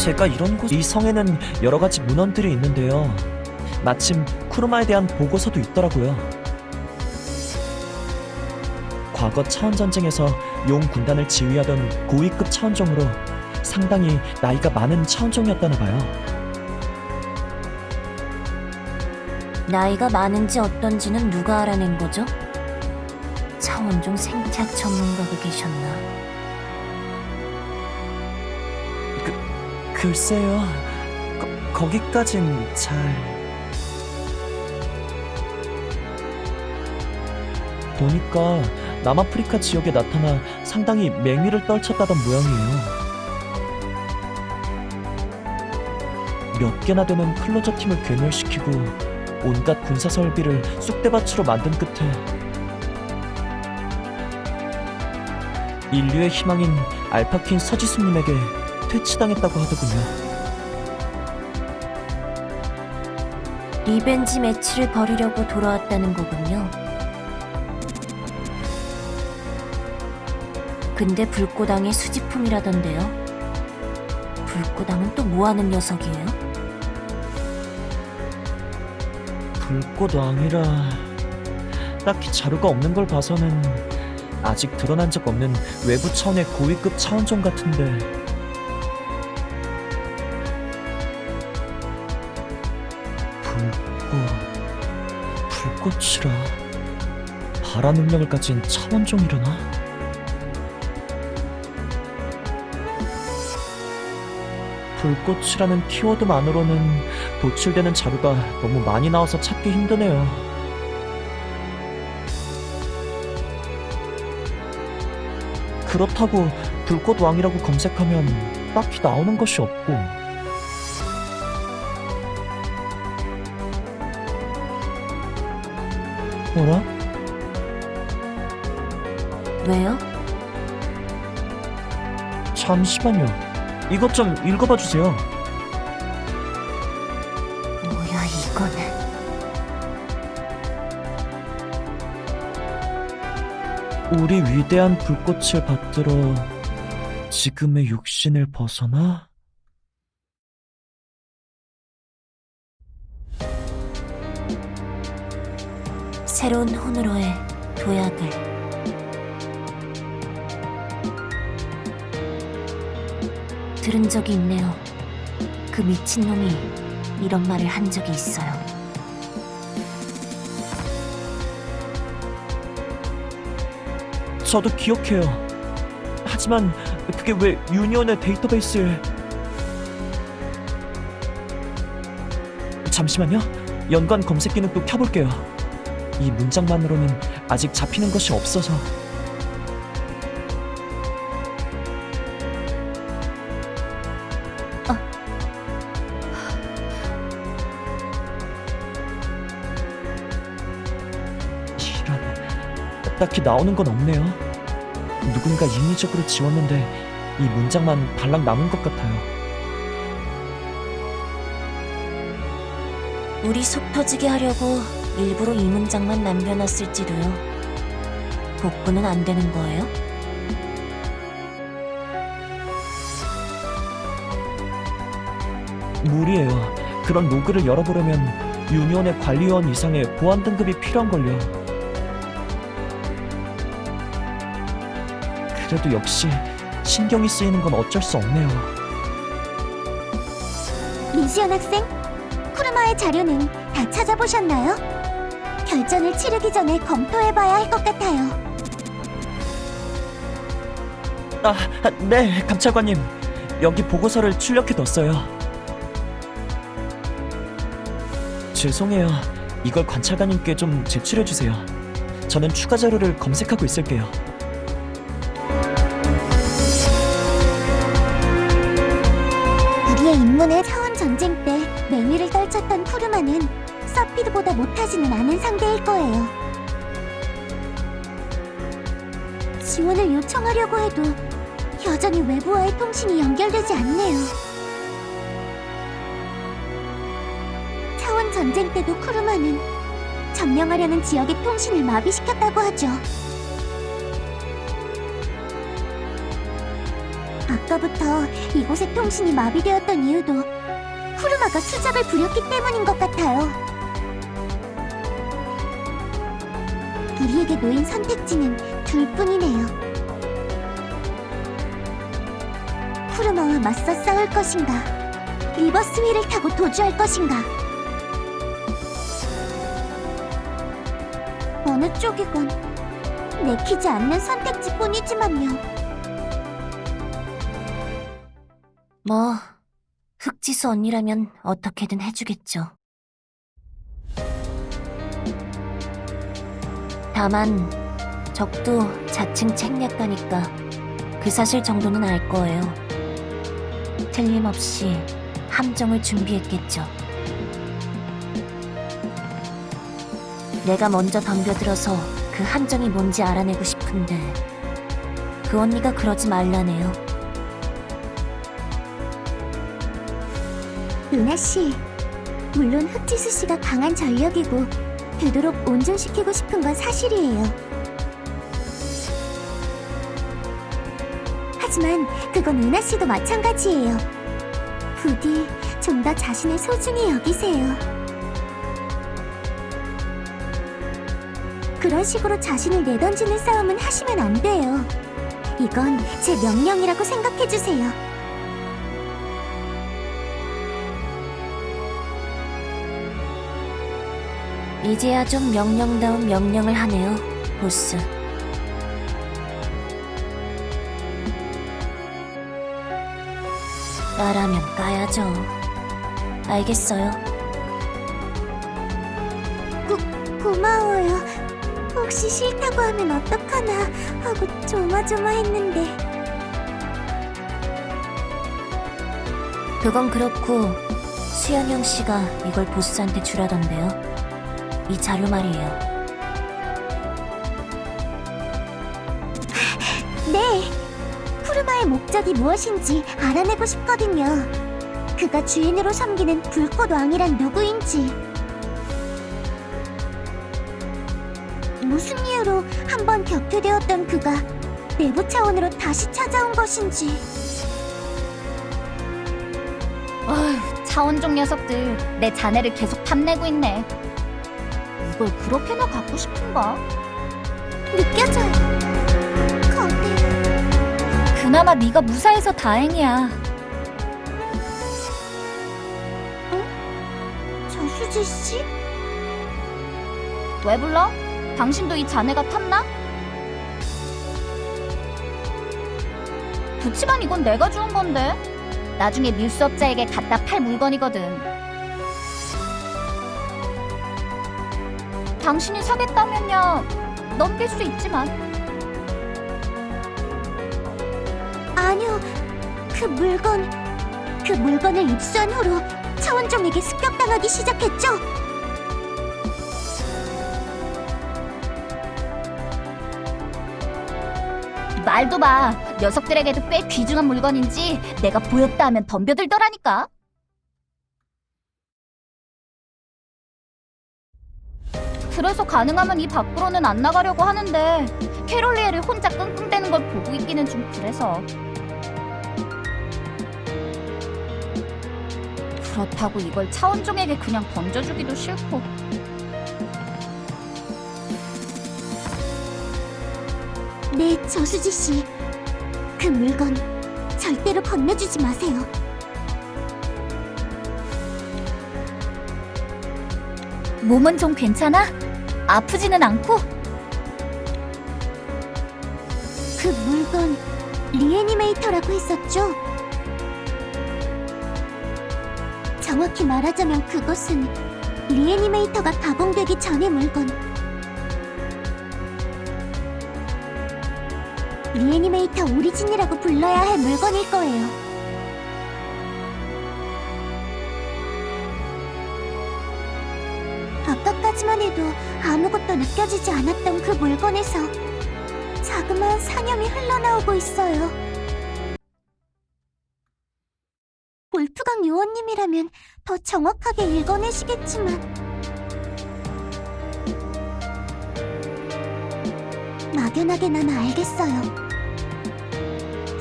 제가 이런 곳, 이 성에는 여러 가지 문헌들이 있는데요. 마침 쿠르마에 대한 보고서도 있더라고요. 과거 차원 전쟁에서 용 군단을 지휘하던 고위급 차원종으로 상당히 나이가 많은 차원종이었다나 봐요. 나이가 많은지 어떤지는 누가 알아낸 거죠? 차원종 생태학 전문가가 계셨나? 글쎄요. 거, 거기까진 잘... 보니까 남아프리카 지역에 나타나 상당히 맹위를 떨쳤다던 모양이에요. 몇 개나 되는 클로저 팀을 괴멸시키고 온갖 군사 설비를 쑥대밭으로 만든 끝에 인류의 희망인 알파킨 서지수님에게 퇴치당했다고 하더군요. 리벤지 매치를 벌이려고 돌아왔다는 거군요. 근데 불꽃당의 수지품이라던데요. 불꽃당은 또 뭐하는 녀석이에요? 불꽃왕이라 딱히 자료가 없는 걸 봐서는 아직 드러난 적 없는 외부 차원의 고위급 차원종 같은데 꽃 불꽃이라 바라 능력을 가진 차원종이려나? 불꽃이라는 키워드만으로는 도출되는 자료가 너무 많이 나와서 찾기 힘드네요. 그렇다고 불꽃 왕이라고 검색하면 딱히 나오는 것이 없고 뭐라? 왜요? 잠시만요. 이것 좀 읽어봐 주세요. 뭐야 이거는? 우리 위대한 불꽃을 받들어 지금의 육신을 벗어나? 새로운 혼으로의 도약을 들은 적이 있네요. 그 미친놈이 이런 말을 한 적이 있어요. 저도 기억해요. 하지만 그게 왜 유니온의 데이터베이스에... 잠시만요. 연관 검색 기능 또 켜볼게요. 이 문장만으로는 아직 잡히는 것이 없어서... 이런... 딱히 나오는 건 없네요. 누군가 인위적으로 지웠는데 이 문장만 발랑 남은 것 같아요. 우리 속 터지게 하려고 일부러 이 문장만 남겨놨을지도요. 복구는 안 되는 거예요? 무리예요. 그런 로그를 열어보려면 유니온의 관리원 이상의 보안 등급이 필요한걸요. 그래도 역시 신경이 쓰이는 건 어쩔 수 없네요. 민시연 학생, 쿠르마의 자료는 다 찾아보셨나요? 결전을 치르기 전에 검토해봐야 할 것 같아요. 아, 아, 네, 감찰관님. 여기 보고서를 출력해 뒀어요. 죄송해요. 이걸 관찰관님께 좀 제출해 주세요. 저는 추가 자료를 검색하고 있을게요. 서피드보다 못하지는 않은 상대일 거예요. 지원을 요청하려고 해도 여전히 외부와의 통신이 연결되지 않네요. 차원 전쟁 때도 쿠르마는 점령하려는 지역의 통신을 마비시켰다고 하죠. 아까부터 이곳의 통신이 마비되었던 이유도 쿠르마가 수작을 부렸기 때문인 것 같아요. 우리에게 놓인 선택지는 둘뿐이네요. 쿠르마와 맞서 싸울 것인가, 리버스 휠을 타고 도주할 것인가. 어느 쪽이건 내키지 않는 선택지뿐이지만요. 뭐, 흑지수 언니라면 어떻게든 해주겠죠. 다만, 적도 자칭 책략가니까 그 사실 정도는 알 거예요. 틀림없이 함정을 준비했겠죠. 내가 먼저 덤벼들어서 그 함정이 뭔지 알아내고 싶은데, 그 언니가 그러지 말라네요. 은하 씨, 물론 흑지수 씨가 강한 전력이고 되도록 온전시키고 싶은 건 사실이에요. 하지만 그건 은하 씨도 마찬가지예요. 부디 좀 더 자신을 소중히 여기세요. 그런 식으로 자신을 내던지는 싸움은 하시면 안 돼요. 이건 제 명령이라고 생각해 주세요. 이제야 좀 명령다운 명령을 하네요, 보스. 까라면 까야죠. 알겠어요. 고마워요. 혹시 싫다고 하면 어떡하나 하고 조마조마했는데 그건 그렇고 수연영 씨가 이걸 보스한테 주라던데요. 이 자료 말이에요. 네 푸르마의 목적이 무엇인지 알아내고 싶거든요. 그가 주인으로 섬기는 불꽃 왕이란 누구인지 무슨 이유로 한 번 격퇴되었던 그가 내부 차원으로 다시 찾아온 것인지 어휴, 차원종 녀석들 내 자네를 계속 탐내고 있네. 이걸 그렇게나 갖고 싶은가? 느껴져요. 거대 그나마 네가 무사해서 다행이야. 저수지 씨? 왜 불러? 당신도 이 자네가 탐나? 그치만 이건 내가 주운 건데. 나중에 밀수업자에게 갖다 팔 물건이거든. 당신이 사겠다면야 넘길 수 있지만 아니요. 그 물건, 그 물건을 입수한 후로 차원종에게 습격당하기 시작했죠? 말도 마. 녀석들에게도 꽤 귀중한 물건인지 내가 보였다 하면 덤벼들더라니까. 그래서 가능하면 이 밖으로는 안 나가려고 하는데 캐롤리에를 혼자 끙끙대는 걸 보고 있기는 좀 그래서. 그렇다고 이걸 차원종에게 그냥 던져주기도 싫고. 네, 저수지 씨. 그 물건 절대로 건네주지 마세요. 몸은 좀 괜찮아? 아프지는 않고? 그 물건 리애니메이터라고 했었죠? 정확히 말하자면 그것은 리애니메이터가 가공되기 전의 물건. 리애니메이터 오리진이라고 불러야 할 물건일 거예요. 느껴지지 않았던 그 물건에서 자그마한 사념이 흘러나오고 있어요. 볼프강 요원님이라면 더 정확하게 읽어내시겠지만 막연하게 난 알겠어요.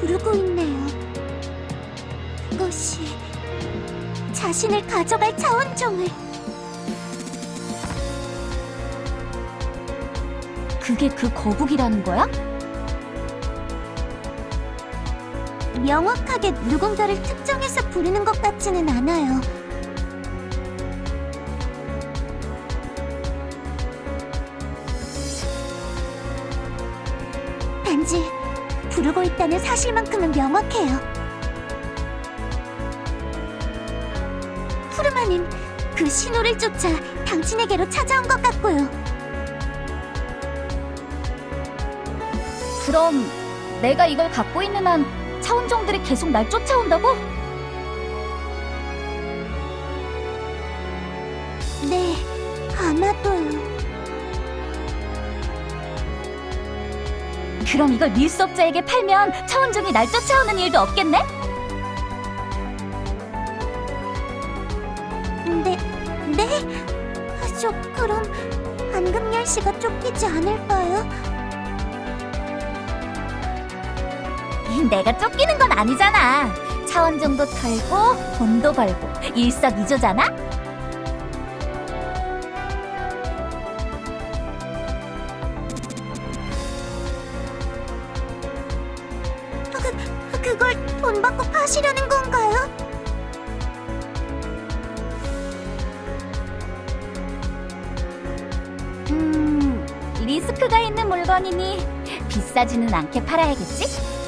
부르고 있네요. 그것이 자신을 가져갈 차원종을 그게 그 거북이라는 거야? 명확하게 누군가를 특정해서 부르는 것 같지는 않아요. 단지 부르고 있다는 사실만큼은 명확해요. 푸르마는 그 신호를 쫓아 당신에게로 찾아온 것 같고요. 그럼 내가 이걸 갖고 있는 한 차원종들이 계속 날 쫓아온다고? 네, 아마도요. 그럼 이걸 밀수업자에게 팔면 차원종이 날 쫓아오는 일도 없겠네? 네, 네? 저 그럼 방금 열 씨가 쫓기지 않을까요? 내가 쫓기는 건 아니잖아. 차원종도 털고 돈도 벌고 일석이조잖아? 그걸 돈 받고 파시려는 건가요? 음, 리스크가 있는 물건이니 비싸지는 않게 팔아야겠지?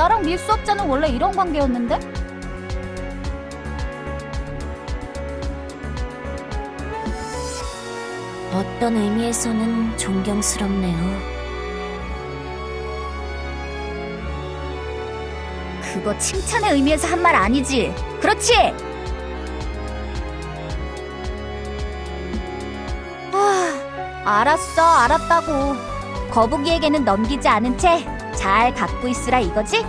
나랑 밀 수업자는 원래 이런 관계였는데? 어떤 의미에서는 존경스럽네요. 그거 칭찬의 의미에서 한 말 아니지? 그렇지? 아, 알았어, 알았다고. 거북이에게는 넘기지 않은 채 잘 갖고 있으라 이거지?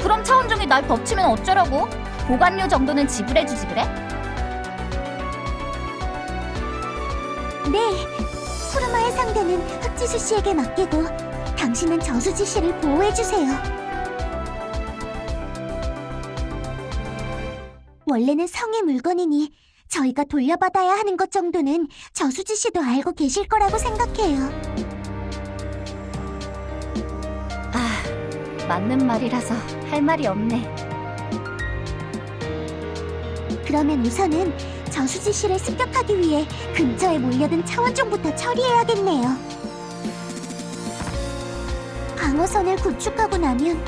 그럼 차원종이 날 덮치면 어쩌라고? 보관료 정도는 지불해주지 그래? 네, 푸르마의 상대는 흑지수 씨에게 맡기고 당신은 저수지 씨를 보호해 주세요. 원래는 성의 물건이니 저희가 돌려받아야 하는 것 정도는 저수지 씨도 알고 계실 거라고 생각해요. 아, 맞는 말이라서 할 말이 없네. 그러면 우선은 저수지 씨를 습격하기 위해 근처에 몰려든 차원종부터 처리해야겠네요. 방어선을 구축하고 나면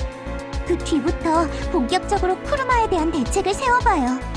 그 뒤부터 본격적으로 쿠르마에 대한 대책을 세워봐요.